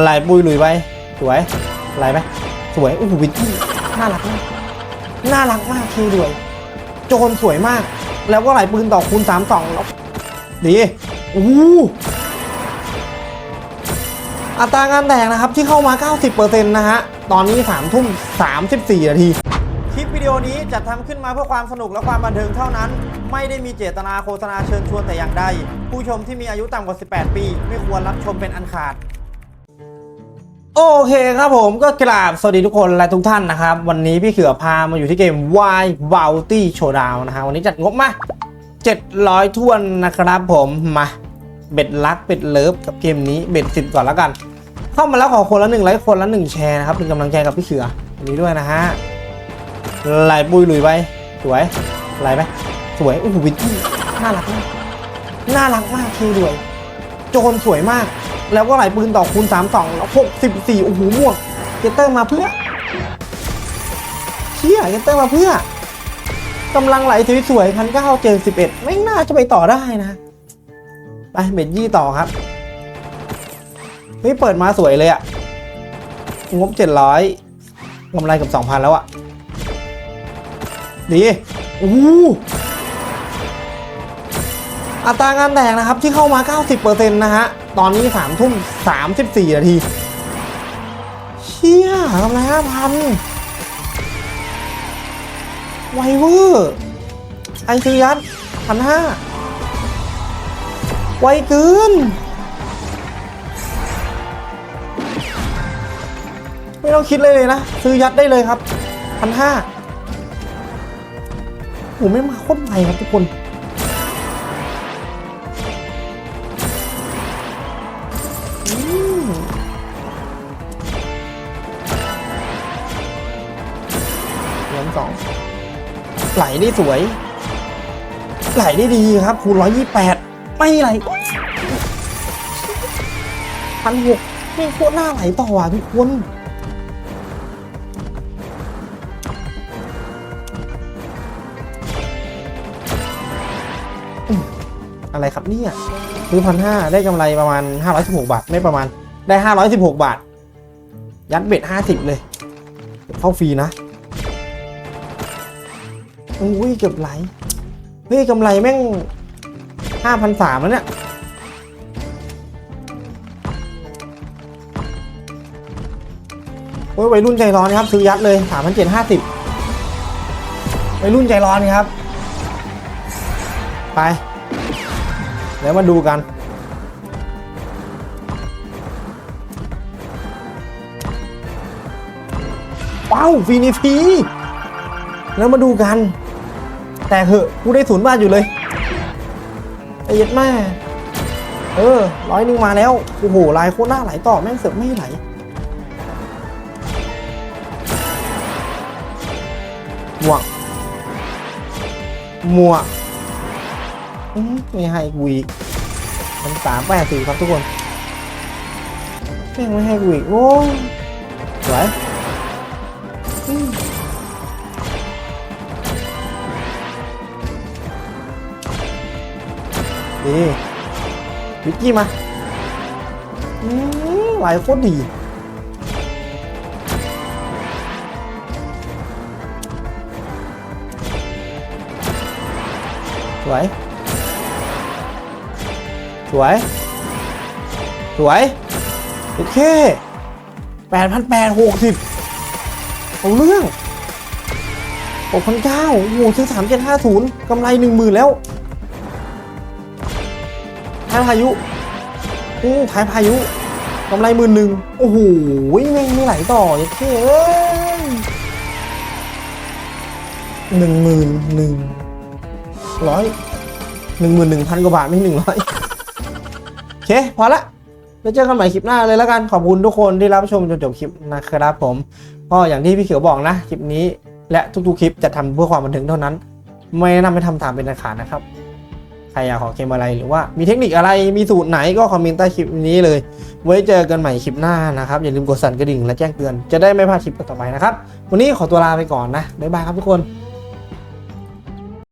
ไหลปุยหลุยไปสวยไหลไปสวยโอ้โหวิกกี้น่ารักมากน่ารักมากทีด้วย โจรสวยมาก แล้วก็ไหลปืนต่อคูณ3 2แล้วดีโอ้โอัตราการแตกนะครับที่เข้ามา 90%นะฮะ ตอนนี้3ทุ่ม 34 นาที คลิปวิดีโอนี้จัดทำขึ้นมาเพื่อความสนุกและความบันเทิงเท่านั้น ไม่ได้มีเจตนาโฆษณาเชิญชวนแต่อย่างใด ผู้ชมที่มีอายุต่ำกว่า 18 ปี ไม่ควรรับชมเป็นอันขาด โอเคครับผมก็กราบสวัสดีทุกคนและทุกท่านนะครับ วันนี้พี่เขือพามาอยู่ที่เกม Y Bounty Showdown นะฮะวันนี้จัดงบมา 700ท้วนนะครับผมมาเบ็ดรักเบ็ดเลิฟกับเกมนี้เบ็ดสิบก่อนแล้วกัน เข้ามาแล้วขอคนละหนึ่งไลค์คนละหนึ่งแชร์นะครับเป็นกำลังใจกับพี่เขือวันนี้ด้วยนะฮะไหลปุยหลุยไปสวยไหลไปสวยโอ้โหวิกกี้น่ารักมากน่ารักมากทีด้วยโจรสวยมาก แล้วก็ไหลปืนต่อคูณ3 2แล้ว64โอ้โหมวงเกตเตอร์มาเพื่อเชี่ยเกตเตอร์มาเพื่อกำลังไหลสวยๆพันเก้าเจอสิบเอ็ดไม่น่าจะไปต่อได้นะ ไปเบ็ดยี่ต่อครับเฮ้ยเปิดมาสวยเลยอะงบเจ็ดร้อยกำไรกับสองพันแล้วอะดีโอ้อัตราการแตกนะครับที่เข้ามา 90%นะฮะ ตอนนี้3ทุ่ม34นาทีเชี่ยกำไรห้าพันไวเวอร์ไอซียัดพันห้าไวเกิน ไม่ต้องคิดเลยเลยนะ ซื้อยัดได้เลยครับพันห้าโอ้ไม่มาโคตรไวครับทุกคน เหลืองสองไหลได้สวย ไหลได้ดีครับ คูณร้อยยี่แปดไม่ไหลพันหกไม่โคตรหน้าไหลต่อว่ะทุกคน อะไรครับเนี่ยซื้อพันห้าได้กำไรประมาณ 516 บาท ไม่ประมาณได้ 516 บาท ยัดเบ็ด 50 เลย เข้าฟรีนะอุ้ยเกือบไหลเฮ้ยกำไรแม่ง 5,300แล้วเนี่ยโอ้ยวัยรุ่นใจร้อนครับ ซื้อยัดเลย 3,750วัยรุ่นใจร้อนครับ ไป เดี๋ยวมาดูกันว้าวฟีนีฟีแล้วมาดูกัน แต่เหอะกูได้ศูนย์บาทอยู่เลยไอ้เยัดแม่เออร้อยหนึ่งมาแล้ว โอ้โหลายโคตรหน้าไหลต่อ แม่งเสือกไม่ไหลหมวกหมวก ไม่ให้กูอีกมันสามแปดสี่ครับทุกคนแม่งไม่ให้กูอีกโอ้ยสวยดีวิกกี้มาอืมไหลโคตรดีสวย สวย สวย โอเคแปดพันแปดหกสิบเอาเรื่องหกพันเก้าโอ้โหซื้อสามเจ็ดห้าศูนย์กำไรหนึ่งหมื่นแล้วท้ายพายุอือท้ายพายุกำไรหมื่นหนึ่งโอ้โหแม่งไม่ไหลต่อยัดเท่เอ้ยหนึ่งหมื่นหนึ่งร้อยหนึ่งหมื่นหนึ่งพันกว่าบาทไม่หนึ่งร้อย เค พอละแล้วเจอกันใหม่คลิปหน้าเลยแล้วกันขอบคุณทุกคนที่รับชมจนจบคลิปนะครับผมก็อย่างที่พี่เขียวบอกนะคลิปนี้ และทุกๆคลิปจะทำเพื่อความบันเทิงเท่านั้น ไม่แนะนำให้ทำตามเป็นอันขาดนะครับใครอยากขอเกมอะไรหรือว่ามีเทคนิคอะไรมีสูตรไหนก็คอมเมนต์ใต้คลิปนี้เลย ไว้เจอกันใหม่คลิปหน้านะครับ อย่าลืมกดสั่นกระดิ่งและแจ้งเตือนจะได้ไม่พลาดคลิปต่อไปนะครับ วันนี้ขอตัวลาไปก่อนนะบ๊ายบายครับทุกคน